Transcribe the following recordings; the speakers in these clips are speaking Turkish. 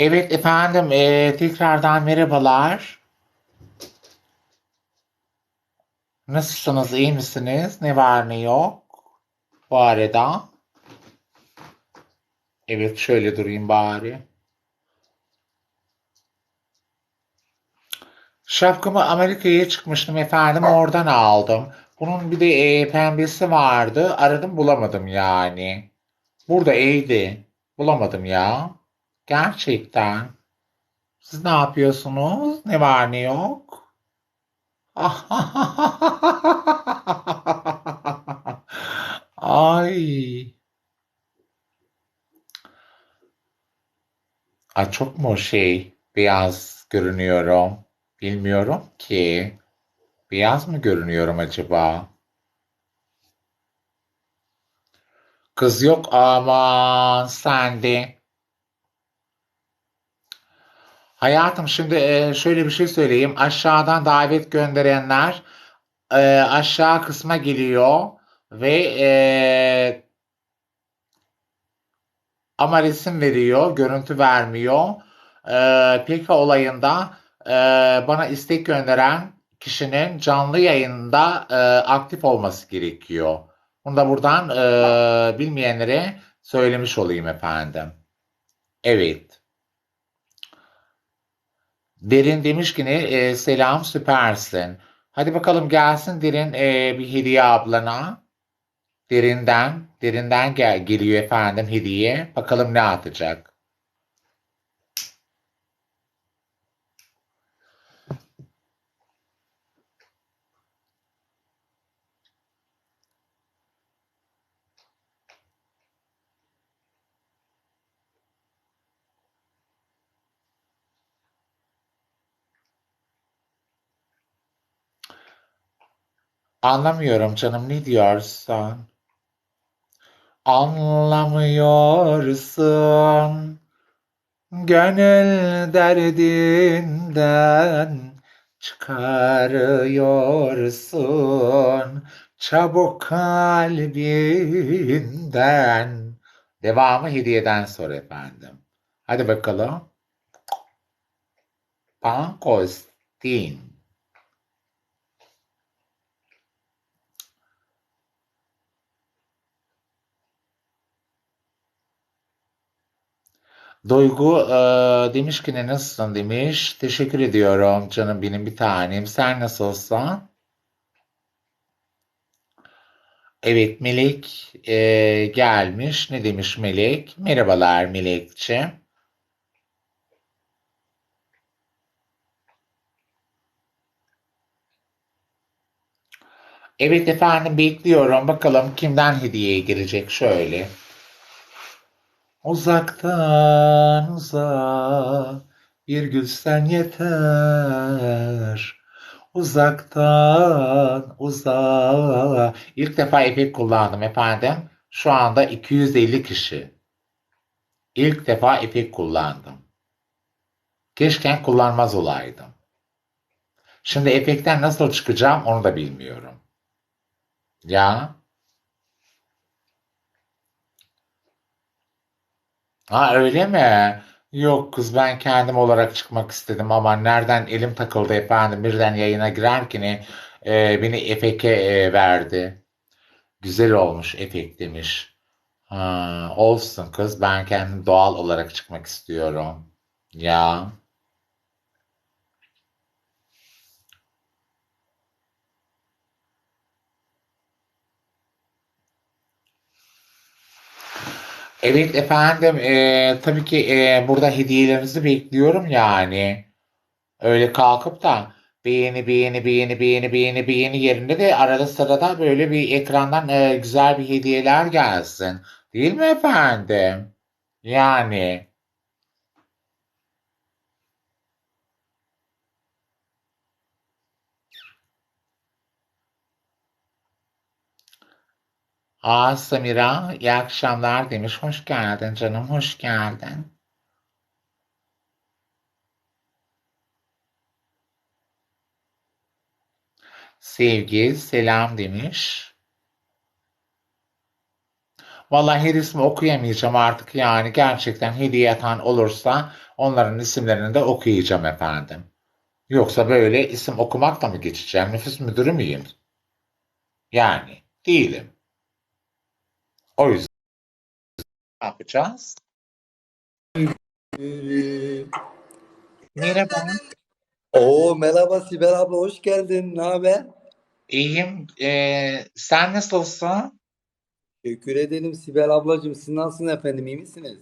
Evet efendim, eee, tekrardan merhabalar. Nasılsınız, iyi misiniz? Ne var ne yok bu arada? Evet, şöyle durayım bari. Şapkamı Amerika'ya çıkmıştım efendim, oradan aldım. Bunun bir de eee, pembesi vardı, aradım bulamadım yani. Burada evde, bulamadım ya. Gerçekten. Siz ne yapıyorsunuz? Ne var ne yok? Ay. Ay çok mu şey beyaz görünüyorum? Bilmiyorum ki. Beyaz mı görünüyorum acaba? Kız yok aman sen de. Hayatım şimdi e, şöyle bir şey söyleyeyim. Aşağıdan davet gönderenler e, aşağı kısma geliyor ve e, ama resim veriyor, görüntü vermiyor. E, olayında bana istek gönderen kişinin canlı yayında aktif olması gerekiyor. Bunu da buradan e, bilmeyenlere söylemiş olayım efendim. Evet. Derin demiş ki ne? E, selam süpersin. Hadi bakalım gelsin Derin e, bir hediye ablana. Derinden, derinden gel geliyor efendim hediye. Bakalım ne atacak. Anlamıyorum canım ne diyorsun? Anlamıyorsun. Gönül derdinden çıkarıyorsun. Çabuk kalbinden. Devamı hediyeden sonra efendim. Hadi bakalım. Pangostin. Duygu e, demiş ki ne nasılsın demiş. Teşekkür ediyorum canım benim bir tanem. Sen nasılsın? Evet Melek e, gelmiş. Ne demiş Melek? Merhabalar Melekçi. Evet efendim bekliyorum. Bakalım kimden hediye gelecek şöyle. Uzaktan uzağa bir gülsen yeter. Uzaktan uzağa. İlk defa efekt kullandım efendim. Şu anda 250 kişi. İlk defa efekt kullandım. Keşke kullanmaz olaydım. Şimdi efektten nasıl çıkacağım onu da bilmiyorum. Ya. Ha öyle mi? Yok kız ben kendim olarak çıkmak istedim ama nereden elim takıldı efendim birden yayına girerken e, beni efeke e, verdi. Güzel olmuş efekt demiş. Ha, olsun kız ben kendim doğal olarak çıkmak istiyorum. Ya. Evet efendim e, tabii ki e, burada hediyelerinizi bekliyorum yani. Öyle kalkıp da beğeni beğeni beğeni beğeni beğeni beğeni yerinde de arada sırada böyle bir ekrandan e, güzel bir hediyeler gelsin. Değil mi efendim? Yani. Aa Samira iyi akşamlar demiş. Hoş geldin canım hoş geldin. Sevgi selam demiş. Vallahi her ismi okuyamayacağım artık yani gerçekten hediye atan olursa onların isimlerini de okuyacağım efendim. Yoksa böyle isim okumakla mı geçeceğim? Nüfus müdürü müyüm? Yani değilim. O yüzden ne yapacağız? Merhaba. Oo merhaba Sibel abla hoş geldin. Ne haber? İyiyim. Ee, sen nasılsın? Teşekkür ederim Sibel ablacığım. Siz nasılsınız efendim? iyi misiniz?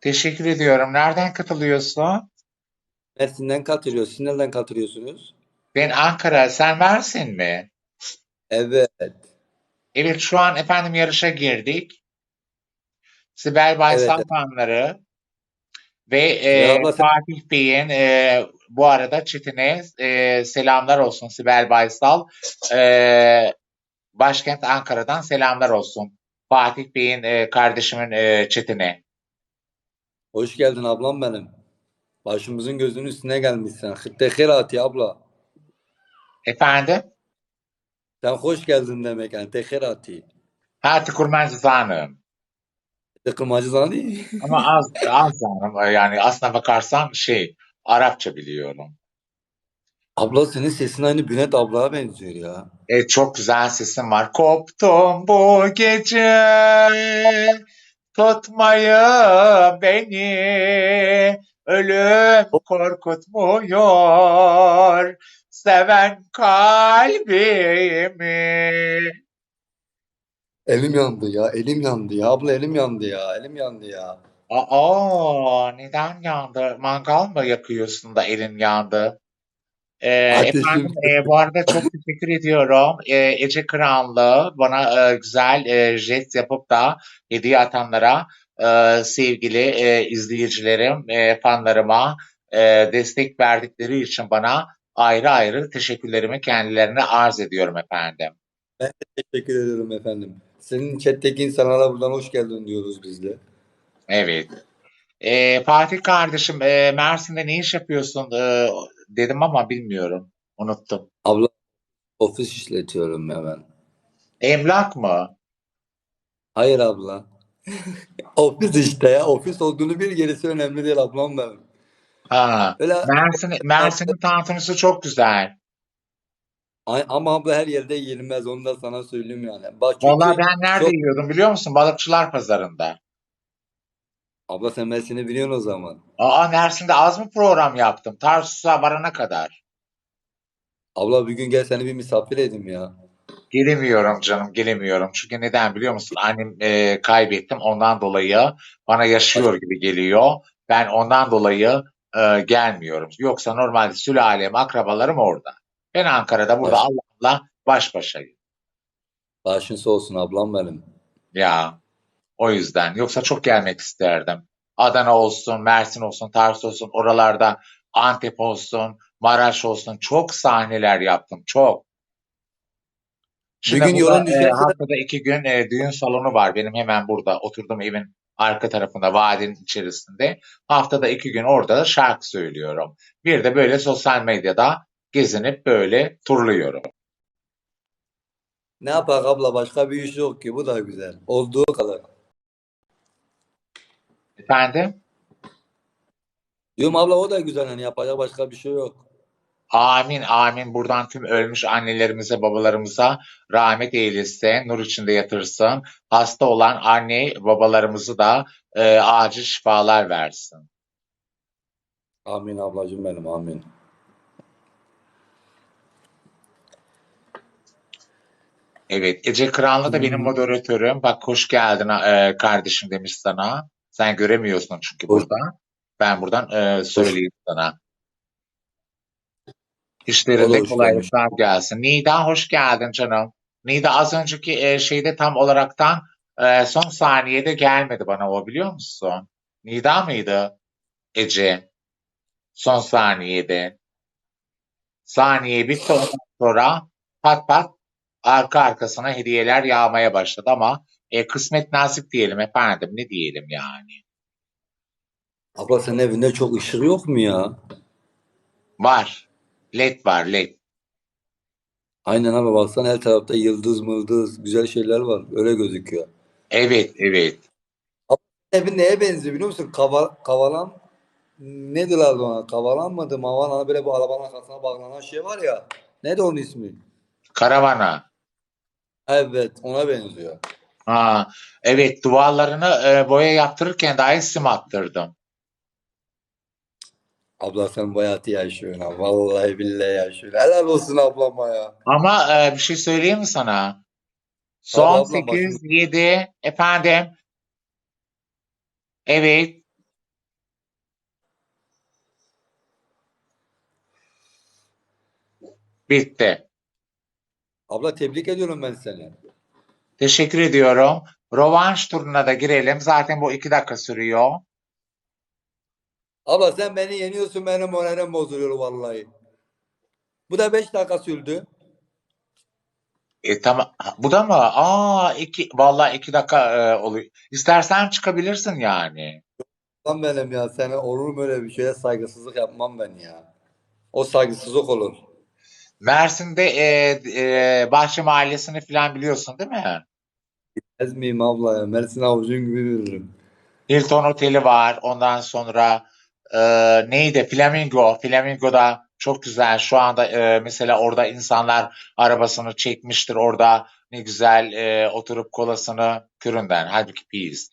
Teşekkür ediyorum. Nereden katılıyorsun? Mersin'den katılıyoruz. Siz nereden katılıyorsunuz? Ben Ankara. Sen Mersin mi? Evet. Evet şu an efendim yarışa girdik. Sibel Baysal Evet. fanları ve e, Fatih Bey'in e, bu arada çetine e, selamlar olsun Sibel Baysal. E, başkent Ankara'dan selamlar olsun. Fatih Bey'in e, kardeşimin e, çetine. Hoş geldin ablam benim. Başımızın gözünün üstüne gelmişsin. Tekirati abla. Efendim? Sen hoş geldin demek yani. Tekirati. Hati kurmancı zanım. Tıkılmacı zannı. Ama az, az zanım. Yani aslına bakarsan şey Arapça biliyorum. Abla senin sesin aynı Bünet ablaya benziyor ya. E, çok güzel sesim var. Koptum bu gece tutmayı beni ölüm korkutmuyor seven kalbimi. Elim yandı ya. Elim yandı ya. Abla elim yandı ya. Elim yandı ya. Aa, neden yandı? Mangal mı yakıyorsun da elin yandı? Ee, Ateşim efendim e, bu arada çok teşekkür ediyorum. Ee, Ece Kıranlı bana e, güzel e, jest yapıp da hediye atanlara e, sevgili e, izleyicilerim, e, fanlarıma e, destek verdikleri için bana ayrı ayrı teşekkürlerimi kendilerine arz ediyorum efendim. Teşekkür ederim efendim. Senin chat'teki insanlara buradan hoş geldin diyoruz biz de. Evet. Ee, Fatih kardeşim e, Mersin'de ne iş yapıyorsun e, dedim ama bilmiyorum. Unuttum. Abla ofis işletiyorum ya ben. Emlak mı? Hayır abla. Ofis işte ya. Ofis olduğunu bir gerisi önemli değil ablam benim. Ha. Öyle Mersin, Mersin'in tantunisi çok güzel. Ay- ama abla her yerde yenilmez. Onu da sana söyleyeyim yani. Bak çünkü Vallahi ben nerede çok... yiyordum biliyor musun? Balıkçılar pazarında. Abla sen Mersin'i biliyorsun o zaman. Aa Mersin'de az mı program yaptım? Tarsus'a varana kadar. Abla bir gün gel seni bir misafir edeyim ya. Gelemiyorum canım, gelemiyorum. Çünkü neden biliyor musun? Annem e, kaybettim. Ondan dolayı bana yaşıyor gibi geliyor. Ben ondan dolayı e, gelmiyorum. Yoksa normalde sülalem, akrabalarım orada. Ben Ankara'da burada Baş, Allah'la baş başayım. başın sağ olsun ablam benim. Ya o yüzden. Yoksa çok gelmek isterdim. Adana olsun, Mersin olsun, Tarsus olsun, oralarda Antep olsun, Maraş olsun. Çok sahneler yaptım, çok. Bir Şimdi gün burada yolun e, haftada iki gün e, düğün salonu var benim hemen burada. Oturduğum evin arka tarafında, vadinin içerisinde. Haftada iki gün orada da şarkı söylüyorum. Bir de böyle sosyal medyada gezinip böyle turluyorum. ne yapak abla başka bir iş yok ki. Bu da güzel. Olduğu kadar. Efendim? Diyorum abla o da güzel. Hani yapacak başka bir şey yok. Amin amin. Buradan tüm ölmüş annelerimize, babalarımıza rahmet eylesin, nur içinde yatırsın. Hasta olan anne, babalarımızı da e, acil şifalar versin. Amin ablacığım benim amin. Evet, Ece Kıranlı da benim Hmm. moderatörüm. Bak hoş geldin e, kardeşim demiş sana. Sen göremiyorsun çünkü Hoş, burada. Ben buradan e, söyleyeyim sana. İşlerinde gelmiş. kolaylıklar gelsin. Nida hoş geldin canım. Nida az önceki e, şeyde tam olaraktan e, son saniyede gelmedi bana o biliyor musun? Nida mıydı Ece? Son saniyede. Saniye bitti ondan sonra pat pat arka arkasına hediyeler yağmaya başladı ama e, kısmet nasip diyelim efendim ne diyelim yani. Abla senin evinde çok ışık yok mu ya? Var. LED var LED. Aynen abi baksana her tarafta yıldız mıldız güzel şeyler var. Öyle gözüküyor. Evet, evet. Evi neye benziyor biliyor musun? Kava, kavalan ne diyorlar ona? Kavalan mıydı? Mavan hani böyle bu arabanın arkasına bağlanan şey var ya. Ne de onun ismi? Karavana. Evet ona benziyor. Ha, evet duvarlarını e, boya yaptırırken dahi sim attırdım. Abla sen bu hayatı yaşıyorsun ha. Vallahi billahi yaşıyorsun. Helal olsun ablama ya. Ama e, bir şey söyleyeyim mi sana? Son ablam, 8, başım- 7 efendim. Evet. Bitti. Abla tebrik ediyorum ben seni. Teşekkür ediyorum. Rövanş turuna da girelim. Zaten bu iki dakika sürüyor. Abla sen beni yeniyorsun benim moralim bozuluyor vallahi. Bu da 5 dakika sürdü. E tamam. Bu da mı? Aa iki vallahi iki dakika e, oluyor. İstersen çıkabilirsin yani. Lan benim ya sana olur mu öyle bir şeye saygısızlık yapmam ben ya. O saygısızlık olur. Mersin'de e, e, Bahçe Mahallesi'ni falan biliyorsun değil mi? Ez miyim abla ya? Mersin avucun gibi veririm. Hilton Oteli var. Ondan sonra e, neydi? Flamingo. Flamingo'da çok güzel. Şu anda e, mesela orada insanlar arabasını çekmiştir. Orada ne güzel e, oturup kolasını köründen. Halbuki biz.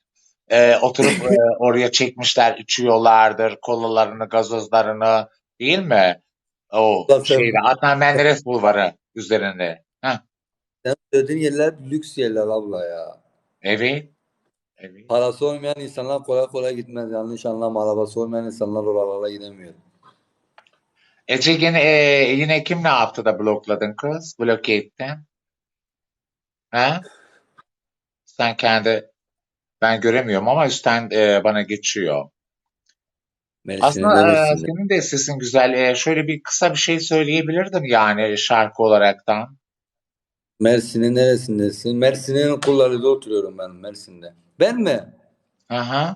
E, oturup e, oraya çekmişler. içiyorlardır. Kolalarını, gazozlarını. Değil mi? O şeyde. Adnan Menderes Bulvarı üzerinde. Heh, Sen söylediğin yerler lüks yerler abla ya. evet. Evet. Parası olmayan insanlar kolay kolay gitmez. Yanlış anlama arabası olmayan insanlar oralara gidemiyor. Ece yine, e, yine kim ne yaptı da blokladın kız? Bloke ettin. Ha? Sen kendi ben göremiyorum ama üstten e, bana geçiyor. Mersin'in Aslında e, senin de sesin güzel. E, şöyle bir kısa bir şey söyleyebilirdin yani şarkı olaraktan. Mersin'in neresindesin? Mersin'in Kulları'da oturuyorum ben Mersin'de. Ben mi? Aha.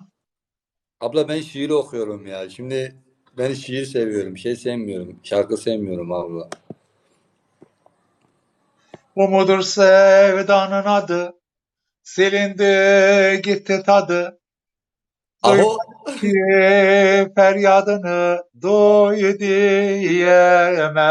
Abla ben şiir okuyorum ya. Şimdi ben şiir seviyorum. Şey sevmiyorum. Şarkı sevmiyorum abla. Bu mudur sevdanın adı? Silindi gitti tadı. Aho. Ki feryadını duy diyemem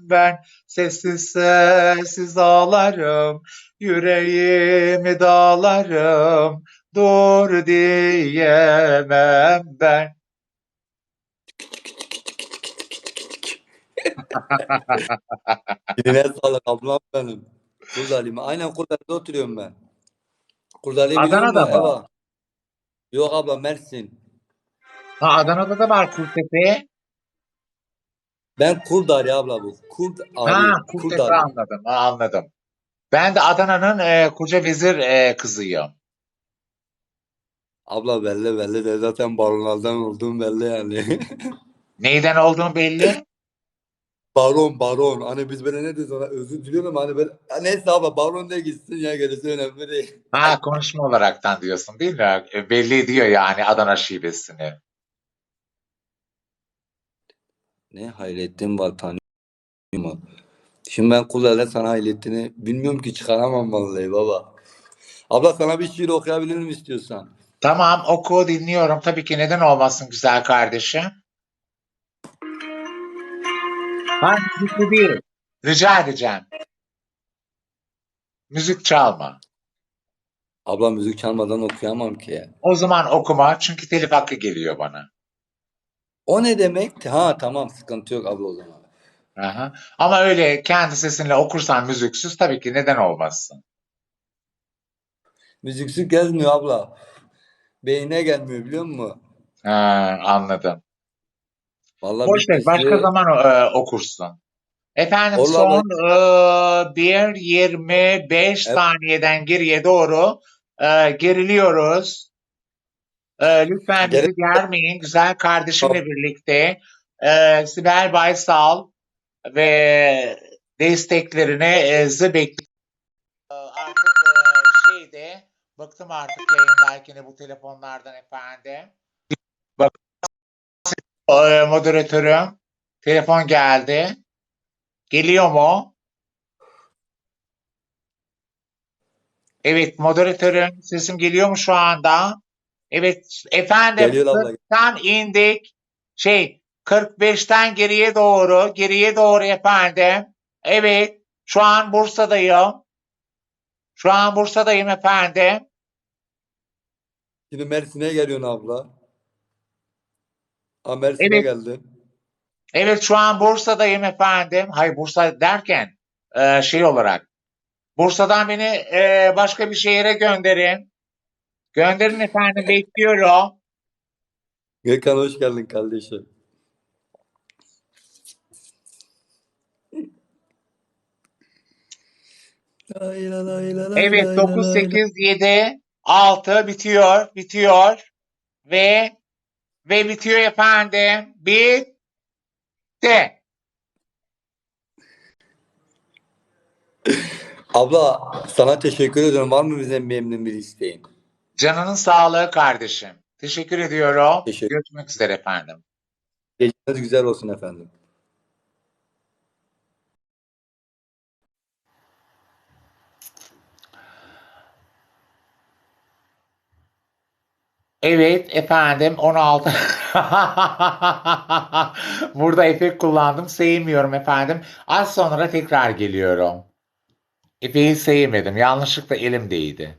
ben Sessiz sessiz ağlarım Yüreğimi dağlarım Dur diyemem ben Diline sağlık ablam benim. Kurdali Aynen Kurdali'de oturuyorum ben. Biliyor Adana'da mı? Eva? Yok abla Mersin. Ha Adana'da da var Kurtepe. Ben Kurdali abla bu. Kurd Ha. Kurtepe anladım. Ha, anladım. Ben de Adana'nın e, koca vezir e, kızıyım. Abla belli belli de zaten baronlardan olduğum belli yani. Neyden olduğunu belli. Baron baron. Hani biz böyle ne diyoruz ona özür diliyorum hani böyle ya neyse abla baron de gitsin ya gerisi önemli değil. Ha konuşma olaraktan diyorsun değil mi? E, belli ediyor yani Adana şivesini. Ne Hayrettin var tanıyor mu? Şimdi ben Kurdali'de sana Hayrettin'i bilmiyorum ki çıkaramam vallahi baba. Abla sana bir şiir okuyabilirim istiyorsan. Tamam oku dinliyorum. Tabii ki neden olmasın güzel kardeşim. Ben müzikli değil. Rica edeceğim. Müzik çalma. Abla müzik çalmadan okuyamam ki. O zaman okuma çünkü telif hakkı geliyor bana. O ne demek? Ha tamam sıkıntı yok abla o zaman. Aha. Ama öyle kendi sesinle okursan müziksiz tabii ki neden olmasın. Müziksiz gezmiyor abla. Beyine gelmiyor biliyor musun? Ha, anladım. Vallahi Boş ver, başka zaman e, okursun. Efendim Olur son e, 1.25 Evet. saniyeden geriye doğru e, geriliyoruz. E, lütfen bizi Geri- germeyin. Güzel kardeşimle birlikte e, Sibel Baysal ve desteklerini e, bekliyoruz. E, Artık e, şeyde bıktım artık yayındayken bu telefonlardan efendim. Bak e, moderatörüm telefon geldi. Geliyor mu? Evet moderatörüm sesim geliyor mu şu anda? Evet efendim. 40'tan indik. Şey 45'ten geriye doğru geriye doğru efendim. Evet şu an Bursa'dayım. Şu an Bursa'dayım efendim. Şimdi Mersin'e geliyorsun abla. Ha, Mersin'e Evet. geldin. Evet şu an Bursa'dayım efendim. Hayır Bursa derken e, şey olarak. Bursa'dan beni e, başka bir şehire gönderin. Gönderin efendim bekliyorum. Gökhan hoş geldin kardeşim. Evet lay la lay. 6 bitiyor. Bitiyor. Ve ve bitiyor efendim. Bitti. Abla sana teşekkür ediyorum. Var mı bize memnun bir isteğin? Canının sağlığı kardeşim. Teşekkür ediyorum. Teşekkür- Görüşmek üzere efendim. Geceniz güzel olsun efendim. Evet efendim 16 Burada efekt kullandım. Sevmiyorum efendim. Az sonra tekrar geliyorum. Efeyi sevmedim. Yanlışlıkla elim değdi.